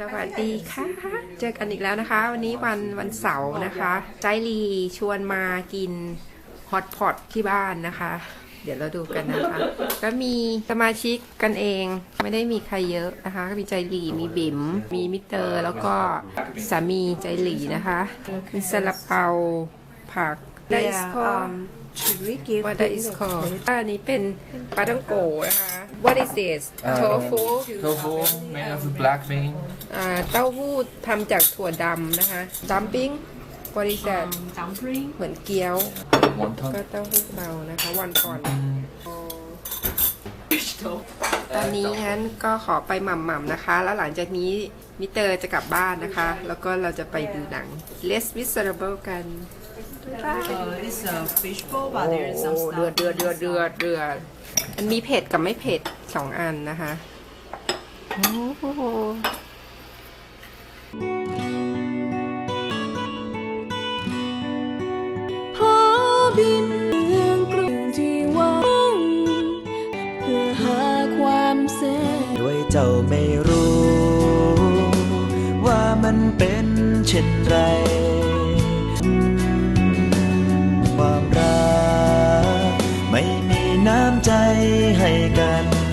สวัสดีค่ะ เจอกันอีกแล้วนะคะ วันนี้วันวันเสาร์นะคะใจลีชวนมากินฮอตพอตที่บ้านนะคะ เดี๋ยวเราดูกันนะคะ ก็มีสมาชิกกันเองไม่ได้มีใครเยอะนะคะ ก็มีใจหลีมีบิ๋มมีมิสเตอร์ แล้วก็สามีใจหลีนะคะมีซาลาเปาผัก That is Yeah, called um, should we give what that them is the called plate? อันนี้เป็นปลาต้องโกนะคะ What is this tofu Tofu made of black bean. อ่าเต้าหู้ทำจากถั่วดำนะคะ dumpling what is that dumpling เหมือนเกี๊ยว Wonton. ก็เต้าหู้เบานะคะวันก่อน ตอนนี้งั้นก็ขอไปหม่ำๆนะคะ แล้วหลังจากนี้มิเตอร์จะกลับบ้านนะคะ แล้วก็เราจะไปดูหนัง Let's Miserable กันบ๊ายบาย uh, it's a fish bowl but โอ้ there is some เดือด stuff เดือดเดือดเดือดเดือดมันมีเผ็ดกับไม่เผ็ดสองอันนะคะโอ้โหพอบินเมืองกรุงที่ว่างเพื่อหาความแสนด้วยเจ้าไม่รู้ ว่ามันเป็นเช่นไร น้ำใจให้กัน